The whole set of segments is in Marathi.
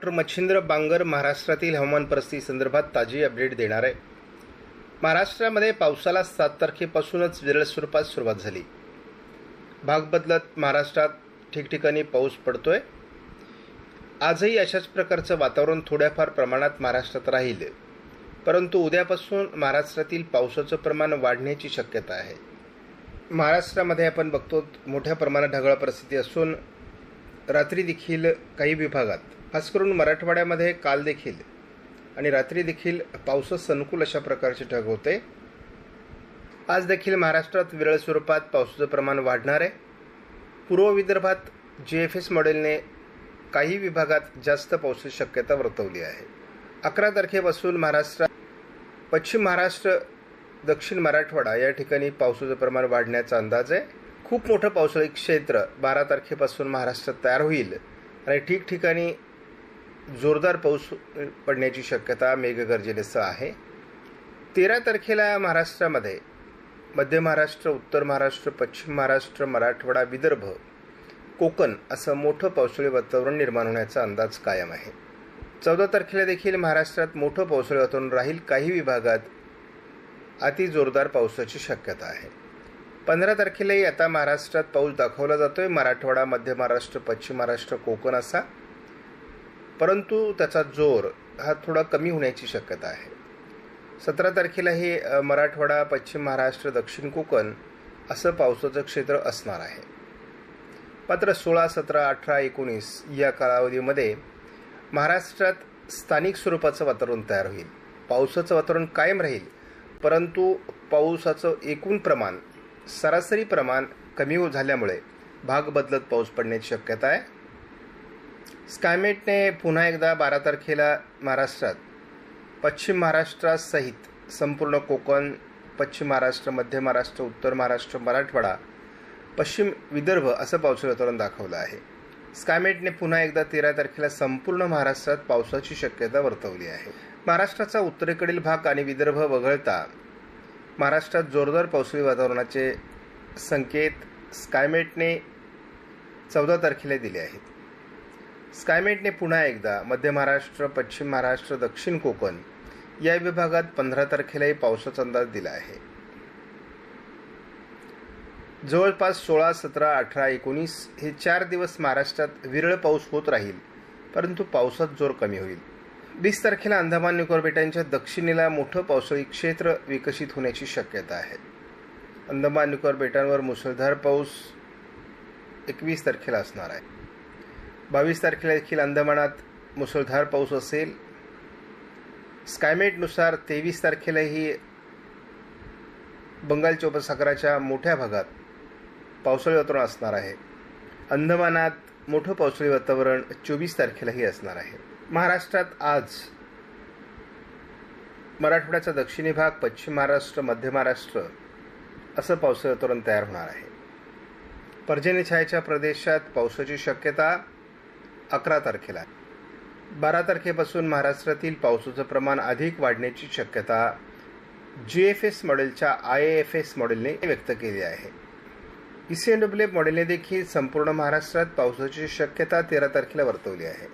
डॉक्टर मच्छिंद्र बांगर महाराष्ट्रातील हवामान परिस्थिती संदर्भात ताजी अपडेट देणार आहे. महाराष्ट्रामध्ये पावसाला सात तारखेपासूनच विरळ स्वरूपात सुरुवात झाली. भाग बदलत महाराष्ट्रात ठिकठिकाणी पाऊस पडतोय. आजही अशाच प्रकारचं वातावरण थोड्याफार प्रमाणात महाराष्ट्रात राहील. परंतु उद्यापासून महाराष्ट्रातील पावसाचं प्रमाण वाढण्याची शक्यता आहे. महाराष्ट्रामध्ये आपण बघतो मोठ्या प्रमाणात ढगाळ परिस्थिती असून रात्री देखील काही विभागात खास करून मराठवाड्यामध्ये काल देखील आणि रात्री देखील पावसात सनुकूल अशा प्रकारचे ढग होते. आज देखील महाराष्ट्रात विरळ स्वरूपात पावसाचं प्रमाण वाढणार आहे. पूर्व विदर्भात जी एफ एस मॉडेलने काही विभागात जास्त पावसाची शक्यता वर्तवली आहे. अकरा तारखेपासून महाराष्ट्रात पश्चिम महाराष्ट्र दक्षिण मराठवाडा या ठिकाणी पावसाचं प्रमाण वाढण्याचा अंदाज आहे. खूप मोठं पावसाळी क्षेत्र बारा तारखेपासून महाराष्ट्रात तयार होईल. आणि ठिकठिकाणी जोरदार पाऊस पडण्याची शक्यता मेघगर्जनेसह आहे. तेरा तारखेला महाराष्ट्रामध्ये मध्य महाराष्ट्र उत्तर महाराष्ट्र पश्चिम महाराष्ट्र मराठवाडा विदर्भ कोकण असं मोठं पावसाळी वातावरण निर्माण होण्याचा अंदाज कायम आहे. चौदा तारखेला देखील महाराष्ट्रात मोठं पावसाळी वातावरण राहील. काही विभागात अति जोरदार पावसाची शक्यता आहे. पंधरा तारखेलाही आता महाराष्ट्रात पाऊस दाखवला जातोय. मराठवाडा मध्य महाराष्ट्र पश्चिम महाराष्ट्र कोकण असा परंतु त्याचा जोर हा थोडा कमी होण्याची शक्यता आहे. सतरा तारखेला हे मराठवाडा पश्चिम महाराष्ट्र दक्षिण कोकण असं पावसाचं क्षेत्र असणार आहे. मात्र सोळा सतरा अठरा एकोणीस या कालावधीमध्ये महाराष्ट्रात स्थानिक स्वरूपाचं वातावरण तयार होईल. पावसाचं वातावरण कायम राहील परंतु पावसाचं एकूण प्रमाण सरासरी प्रमाण कमी झाल्यामुळे भाग बदलत पाऊस पडण्याची शक्यता आहे. स्कायमेटने पुन्हा एकदा बारा तारखेला महाराष्ट्रात पश्चिम महाराष्ट्रासहित संपूर्ण कोकण पश्चिम महाराष्ट्र मध्य महाराष्ट्र उत्तर महाराष्ट्र मराठवाडा पश्चिम विदर्भ असं पावसाचं वातावरण दाखवलं आहे. स्कायमेटने पुन्हा एकदा तेरा तारखेला संपूर्ण महाराष्ट्रात पावसाची शक्यता वर्तवली आहे. महाराष्ट्राचा उत्तरेकडील भाग आणि विदर्भ वगळता महाराष्ट्रात जोरदार पावसाळी वातावरणाचे संकेत स्कायमेटने चौदा तारखेला दिले आहेत. स्कायमेटने पुन्हा एकदा मध्य महाराष्ट्र पश्चिम महाराष्ट्र दक्षिण कोकण या विभागात पंधरा तारखेलाही पावसाचा अंदाज दिला आहे. जवळपास सोळा सतरा अठरा एकोणीस हे चार दिवस महाराष्ट्रात विरळ पाऊस होत राहील परंतु पावसात जोर कमी होईल. वीस तारखेला अंदमान निकोबार बेटांच्या दक्षिणेला मोठं पावसाळी क्षेत्र विकसित होण्याची शक्यता आहे. अंदमान निकोबार बेटांवर मुसळधार पाऊस एकवीस तारखेला असणार आहे. बावीस तारखेला देखील अंदमानात मुसळधार पाऊस असेल. स्कायमेटनुसार तेवीस तारखेलाही बंगालच्या उपसागराच्या मोठ्या भागात पावसाळी वातावरण असणार आहे. अंदमानात मोठं पावसाळी वातावरण चोवीस तारखेलाही असणार आहे. महाराष्ट्रात आज मराठवाड्याचा दक्षिणी भाग पश्चिम महाराष्ट्र मध्य महाराष्ट्र असं पावसाळी वातावरण तयार होणार आहे. पर्जन्य छायाच्या प्रदेशात पावसाची शक्यता अकरा तारखेला. बारा तारखेपासून महाराष्ट्रातील पावसाचं प्रमाण अधिक वाढण्याची शक्यता जी एफ एस मॉडेलच्या आय एफ एस मॉडेलने व्यक्त केली आहे. E C N W F मॉडेलने देखील संपूर्ण महाराष्ट्रात पावसाची शक्यता तेरा तारखेला वर्तवली आहे.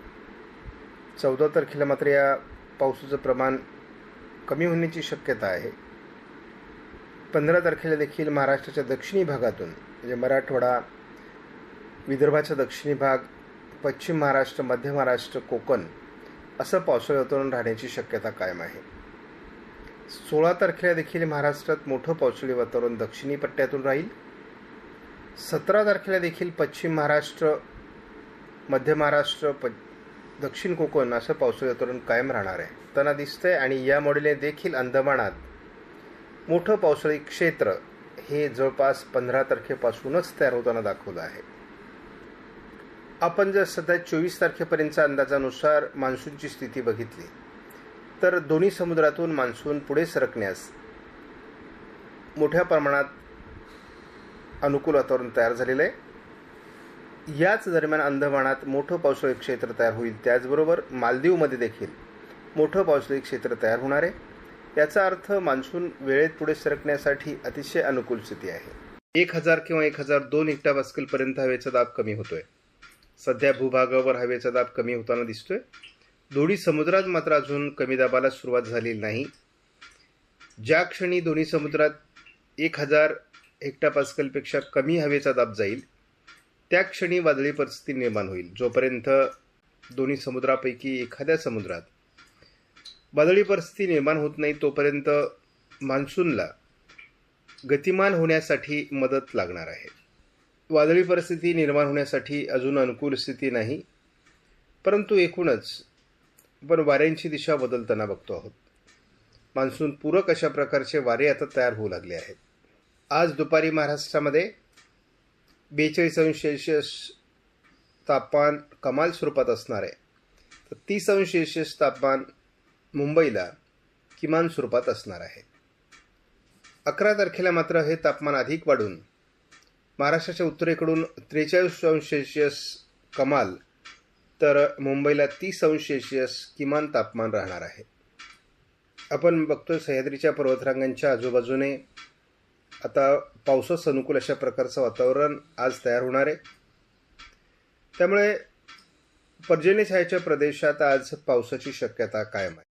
चौदा तारखेला मात्र या पावसाचं प्रमाण कमी होण्याची शक्यता आहे. पंधरा तारखेला देखील महाराष्ट्राच्या दक्षिणी भागातून म्हणजे मराठवाडा विदर्भाचा दक्षिणी भाग पश्चिम महाराष्ट्र मध्य महाराष्ट्र कोकण असं पावसाळी वातावरण राहण्याची शक्यता कायम आहे. सोळा तारखेला देखील महाराष्ट्रात मोठं पावसाळी वातावरण दक्षिणी पट्ट्यातून राहील. सतरा तारखेला देखील पश्चिम महाराष्ट्र मध्य महाराष्ट्र प दक्षिण कोकण असं पावसाळी वातावरण कायम राहणार आहे. त्यांना दिसतंय आणि या मॉडेलने देखील अंदमानात मोठं पावसाळी क्षेत्र हे जवळपास पंधरा तारखेपासूनच तयार होताना दाखवलं आहे. आपण जर सध्या चोवीस तारखेपर्यंतच्या अंदाजानुसार मान्सूनची स्थिती बघितली तर दोन्ही समुद्रातून मान्सून पुढे सरकण्यास मोठ्या प्रमाणात अनुकूल वातावरण तयार झालेलं आहे. याच दरम्यान अंदमानात मोठं पावसाळी क्षेत्र तयार होईल. त्याचबरोबर मालदीवमध्ये देखील मोठं पावसाळी क्षेत्र तयार होणार आहे. याचा अर्थ मान्सून वेळेत पुढे सरकण्यासाठी अतिशय अनुकूल स्थिती आहे. एक हजार किंवा एक हजार दोन हेक्टर पास्कलपर्यंत हवेचा दाब कमी होतोय. सध्या भूभागावर हवेचा दाब कमी होताना दिसतोय. दोन्ही समुद्रात मात्र अजून कमी दाबाला सुरुवात झालेली नाही. ज्या क्षणी दोन्ही समुद्रात एक हजार हेक्टापास्कलपेक्षा कमी हवेचा दाब जाईल त्या क्षणी वादळी परिस्थिती निर्माण होईल. जोपर्यंत दोन्ही समुद्रापैकी एखाद्या समुद्रात वादळी परिस्थिती निर्माण होत नाही तोपर्यंत मान्सूनला गतिमान होण्यासाठी मदत लागणार आहे. वादळी परिस्थिती निर्माण होण्यासाठी अजून अनुकूल स्थिती नाही परंतु एकूणच आपण वाऱ्यांची दिशा बदलताना बघतो आहोत. मान्सून पूरक अशा प्रकारचे वारे आता तयार होऊ लागले आहेत. आज दुपारी महाराष्ट्रामध्ये बेचाळीस अंश सेल्शियस तापमान कमाल स्वरूपात असणार आहे. तर तीस अंश सेल्शियस तापमान मुंबईला किमान स्वरूपात असणार आहे. अकरा तारखेला मात्र हे तापमान अधिक वाढून महाराष्ट्राच्या उत्तरेकडून त्रेचाळीस अंश सेल्सिअस कमाल तर मुंबईला तीस अंश सेल्सिअस किमान तापमान राहणार आहे. आपण बघतो सह्याद्रीच्या पर्वतरांगांच्या आजूबाजूने. आता पावसास अनुकूल अशा प्रकारचं वातावरण आज तयार होणार आहे. त्यामुळे पर्जन्य छायाच्या प्रदेशात आज पावसाची शक्यता कायम आहे.